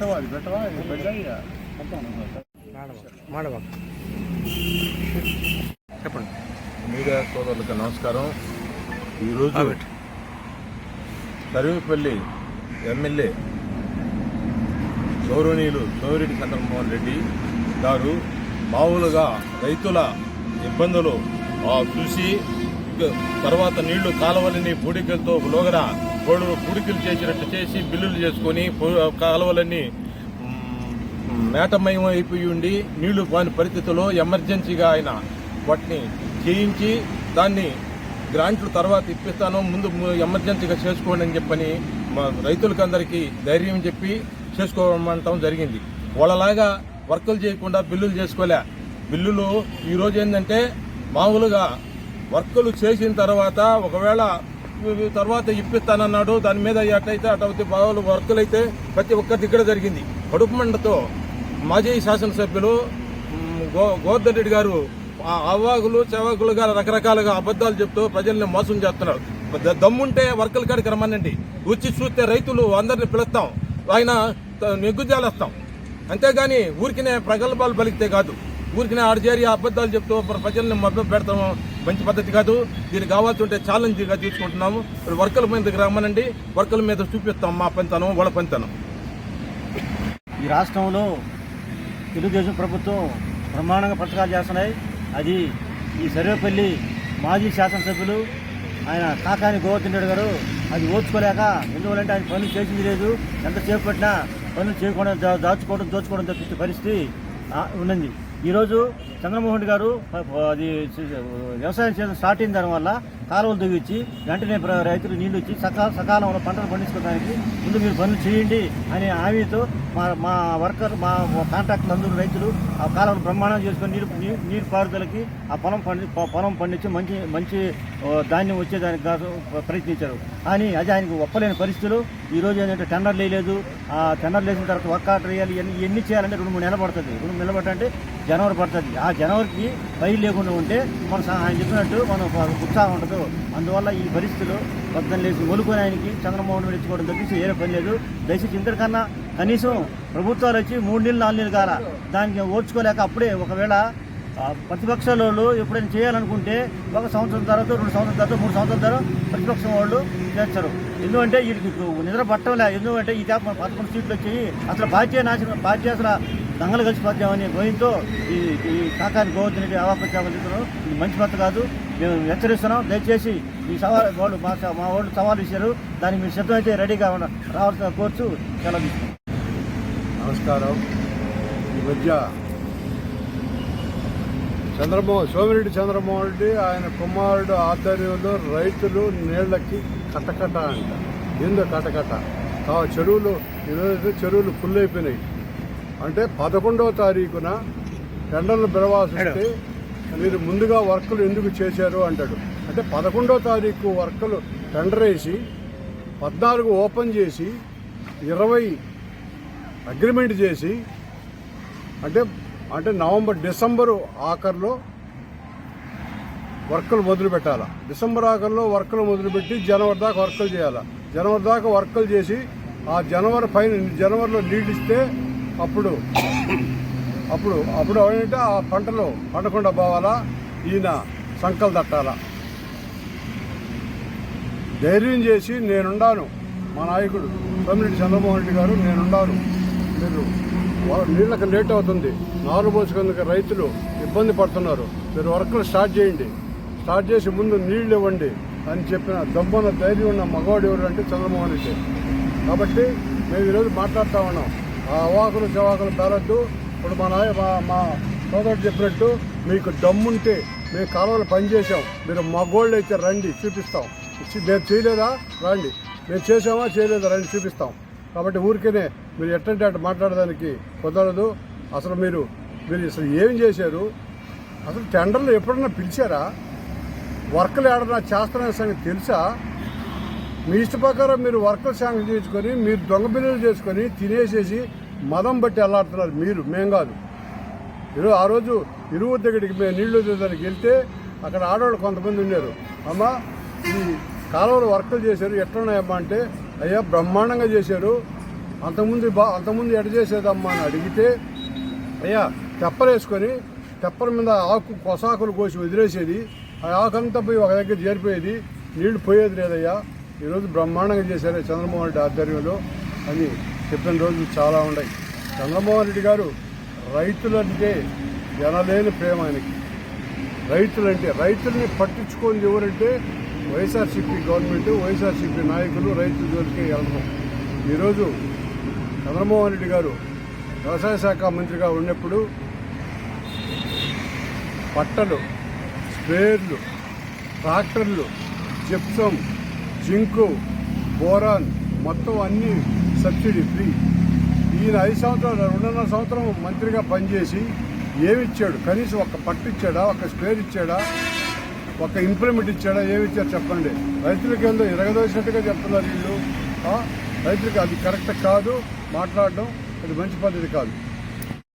పెట్టవా అది పెట్టవా ఇది పెట్టాయి మాడవా? చెప్పండి. మీడియా సోదరులకు నమస్కారం. ఈరోజు సర్వేపల్లి ఎమ్మెల్యే గౌరవనీయులు సోమిరెడ్డి చంద్రమోహన్ రెడ్డి గారు మామూలుగా రైతుల ఇబ్బందులు ఆ, చూసి తర్వాత నీళ్ళు కాలువలని పూడికలతో లోగడ గొడవ గుడికలు చేసినట్టు చేసి బిల్లులు చేసుకొని కాలువలన్నీ మేటమయం అయిపోయి ఉండి నీళ్ళు పోని పరిస్థితుల్లో ఎమర్జెన్సీగా ఆయన వాటిని చేయించి దాన్ని గ్రాంట్లు తర్వాత ఇప్పిస్తాను ముందు ఎమర్జెన్సీగా చేసుకోండి అని చెప్పని మా రైతులకందరికీ ధైర్యం చెప్పి చేసుకోమంటాం జరిగింది. వాళ్ళలాగా వర్కులు చేయకుండా బిల్లులు చేసుకోలే. బిల్లులు ఈరోజు ఏంటంటే మామూలుగా వర్కులు చేసిన తర్వాత ఒకవేళ తర్వాత ఇప్పిస్తానన్నాడు. దాని మీద అట్లయితే అటువంటి బావులు వర్కులు అయితే ప్రతి ఒక్కరి దగ్గర జరిగింది. కడుపు మండతో మాజీ శాసనసభ్యులు గో గోవర్ధన్ రెడ్డి గారు ఆ అవ్వాగులు గారు రకరకాలుగా అబద్ధాలు చెప్తూ ప్రజల్ని మోసం చేస్తున్నారు. దమ్ముంటే వర్కల కాడికి రమ్మనండి వచ్చి చూస్తే రైతులు అందరిని పిలుస్తాం. ఆయన నెగ్గుజాలేస్తాం అంతేగాని ఊరికినే ప్రగల్భాలు పలికితే కాదు. ఊరికినే ఆడచేరి అబద్ధాలు చెప్తూ ప్రజల్ని మభ్యం పెడతాం మంచి పద్ధతి కాదు. దీనికి కావాల్సి ఉంటే ఛాలెంజ్గా తీసుకుంటున్నాము. వర్కల మీదకి రమ్మనండి. వర్కల మీద చూపిస్తాం మా పనితనం వాళ్ళ పనితనం ఈ రాష్ట్రంలో తెలుగుదేశం ప్రభుత్వం బ్రహ్మాండంగా పథకాలు చేస్తున్నాయి. అది ఈ సర్వేపల్లి మాజీ శాసనసభ్యులు ఆయన కాకాని గోవర్ధన్ రెడ్డి గారు అది ఓర్చుకోలేక ఎందువల్లంటే ఆయన పనులు చేసింది లేదు. ఎంతసేపు పెట్టినా పనులు చేయకుండా దాచుకోవడం దోచుకోవడం తప్పించే పరిస్థితి ఉన్నది. ఈరోజు చంద్రమోహన్ రెడ్డి గారు అది వ్యవసాయం చేయడం స్టార్ట్ అయిన దానివల్ల కాలువలు దిగిచ్చి వెంటనే రైతులు నీళ్ళు ఇచ్చి సకాల సకాలంలో పంటలు పండించుకోవడానికి ముందు మీరు పనులు చేయండి అనే హామీతో మా మా వర్కర్ మా కాంట్రాక్టులు అందరూ రైతులు ఆ కాలువలు బ్రహ్మాండం చేసుకొని నీరు నీరు పారుదలకి ఆ పొలం పండి పొలం పండించి మంచి మంచి ధాన్యం వచ్చేదానికి ప్రయత్నించారు. కానీ అది ఆయనకు ఒప్పలేని పరిస్థితులు. ఈ రోజు ఏంటంటే టెండర్లు వేయలేదు ఆ టెండర్లు వేసిన తర్వాత వర్క్ ఆర్డర్ వేయాలి ఇవన్నీ ఎన్ని చేయాలంటే రెండు మూడు నెలలు పడుతుంది. రెండు నెలలు పట్టాలంటే జనవరి పడుతుంది. ఆ జనవరికి పైరు లేకుండా ఉంటే మనం ఆయన చెప్పినట్టు మనం ఒక ఉత్సాహం ఉండదు. అందువల్ల ఈ పరిస్థితులు పొద్దున్న లేచి మొలుకొని ఆయనకి చంద్రమోహన్ రెడ్డి ఇచ్చుకోవడం తప్పించి ఏరే పని లేదు. దయచేసి ఇంతకన్నా కనీసం ప్రభుత్వాలు వచ్చి మూడు నెలలు నాలుగు నెలలు కాల దానికి ఓర్చుకోలేక అప్పుడే ఒకవేళ ప్రతిపక్షాల వాళ్ళు ఎప్పుడైనా చేయాలనుకుంటే ఒక సంవత్సరం తర్వాత రెండు సంవత్సరాల తర్వాత మూడు సంవత్సరాల తర్వాత ప్రతిపక్షం వాళ్ళు చేస్తారు. ఎందుకంటే వీళ్ళకి నిద్ర పట్టంలే ఎందుకంటే ఈ మన పదకొండు సీట్లు వచ్చాయి. అసలు పార్టీ నాశనం పార్టీ అసలు దంగలు కలిసిపోతామని భయంతో ఈ ఈ కాకాని గోవర్ధన్ రెడ్డి ఇది మంచి పత్ర కాదు. మేము హెచ్చరిస్తున్నాం. దయచేసి ఈ సవాల్ వాళ్ళు మా మా వాళ్ళు సవాల్ ఇచ్చారు. దానికి మీరు సిద్ధమైతే రెడీగా ఉన్న రావాల్సిన కోర్సు సెలవు నమస్కారం. ఈ మధ్య చంద్రమోహన్ సోమిరెడ్డి చంద్రమోహన్ రెడ్డి ఆయన కుమారుడు ఆధ్వర్యంలో రైతులు నీళ్ళకి కట్టకట్ట అంట. ఏందో కట్టకట్ట కా చెరువులు ఈరోజు చెరువులు ఫుల్ అయిపోయినాయి. అంటే పదకొండవ తారీఖున టెండర్లు పిలవాల్సి మీరు ముందుగా వర్కులు ఎందుకు చేశారు అంటాడు. అంటే పదకొండవ తారీఖు వర్కులు టెండర్ వేసి పద్నాలుగు ఓపెన్ చేసి ఇరవై అగ్రిమెంట్ చేసి అంటే అంటే నవంబర్ డిసెంబరు ఆఖరిలో వర్కులు మొదలుపెట్టాలా? డిసెంబర్ ఆఖరిలో వర్కులు మొదలుపెట్టి జనవరి దాకా వర్కులు చేయాలా? జనవరి దాకా వర్కులు చేసి ఆ జనవరి పైన జనవరిలో నీళ్ళు ఇస్తే అప్పుడు అప్పుడు అప్పుడు ఏంటంటే ఆ పంటలు పండకుండా పోవాలా? ఈయన సంకలు తట్టాలా? ధైర్యం చేసి నేనుండాను. మా నాయకుడు సోమిరెడ్డి చంద్రమోహన్ రెడ్డి గారు నేనుండాను. మీరు నీళ్ళకి లేట్ అవుతుంది. నారు పోసుకుందుకు రైతులు ఇబ్బంది పడుతున్నారు. మీరు వర్క్లు స్టార్ట్ చేయండి. స్టార్ట్ చేసి ముందు నీళ్ళు ఇవ్వండి అని చెప్పిన దమ్మున ధైర్యం ఉన్న మగవాడు ఎవరు అంటే చంద్రమోహన్ రెడ్డి. కాబట్టి మేము ఈరోజు మాట్లాడుతూ ఉన్నాం. ఆ అవాకులు చవాకులు పేరొద్దు. ఇప్పుడు మా నాయ మా సోదరుడు చెప్పినట్టు మీకు దమ్ముంటే మేము కాలువలు పనిచేసాం మీరు మగోళ్ళు అయితే రండి చూపిస్తాం. మేము చేయలేదా? రండి. మేము చేసామా చేయలేదా? రండి చూపిస్తాం. కాబట్టి ఊరికేనే మీరు ఎట్టంటే అటు మాట్లాడడానికి కుదరదు. అసలు మీరు మీరు అసలు ఏం చేశారు? అసలు టెండర్లు ఎప్పుడన్నా పిలిచారా? వర్కులు ఏడన్నా చేస్తున్న సంగతి తెలుసా? మీ ఇష్ట ప్రకారం మీరు వర్కులు శాంక్షన్ చేసుకొని మీరు దొంగ బిల్లులు చేసుకొని తినేసేసి మదం బట్టి అల్లాడుతున్నారు మీరు మేం కాదు. ఈరోజు ఆ రోజు ఇరువు దగ్గరికి మేము నీళ్ళు దగ్గరికి వెళ్తే అక్కడ ఆడవాళ్ళు కొంతమంది ఉన్నారు. అమ్మ ఈ కాలువలు వర్కులు చేశారు ఎట్లున్నాయమ్మా అంటే అయ్యా బ్రహ్మాండంగా చేశారు. అంతకుముందు బా అంతకుముందు ఎడ చేసేదమ్మా అని అడిగితే అయ్యా తెప్పలేసుకొని తెప్పల మీద ఆకు కొసాకులు కోసి వదిలేసేది. ఆ ఆకంతా పోయి ఒక దగ్గర చేరిపోయేది. నీళ్ళు పోయేది లేదయ్యా. ఈరోజు బ్రహ్మాండంగా చేశారు చంద్రమోహన్ రెడ్డి ఆధ్వర్యంలో అని చెప్పిన రోజులు చాలా ఉన్నాయి. చంద్రమోహన్ రెడ్డి గారు రైతులంటే ఎనలేని ప్రేమ ఆయనకి. రైతులంటే రైతుల్ని పట్టించుకొని ఎవరంటే వైఎస్ఆర్సీపీ గవర్నమెంట్ వైఎస్ఆర్సీపీ నాయకులు రైతుల జోలికి వెళ్ళడం ఈరోజు చంద్రమోహన్ రెడ్డి గారు వ్యవసాయ శాఖ మంత్రిగా ఉన్నప్పుడు పట్టలు స్ప్రేర్లు ట్రాక్టర్లు జిప్సం జింకు బోరాన్ మొత్తం అన్నీ సబ్సిడీ ఫ్రీ. ఈయన ఐదు సంవత్సరాలు రెండున్నర సంవత్సరం మంత్రిగా పనిచేసి ఏమిచ్చాడు కనీసం ఒక పట్టు ఇచ్చాడా? ఒక స్పేర్ ఇచ్చాడా? ఒక ఇంప్లిమెంట్ ఇచ్చాడా? ఏమి ఇచ్చారు చెప్పండి. రైతులకి ఏందో ఎరగదోసినట్టుగా చెప్తున్నారు వీళ్ళు. రైతులకు రైతులకి అది కరెక్ట్ కాదు. మాట్లాడడం అది మంచి పద్ధతి కాదు.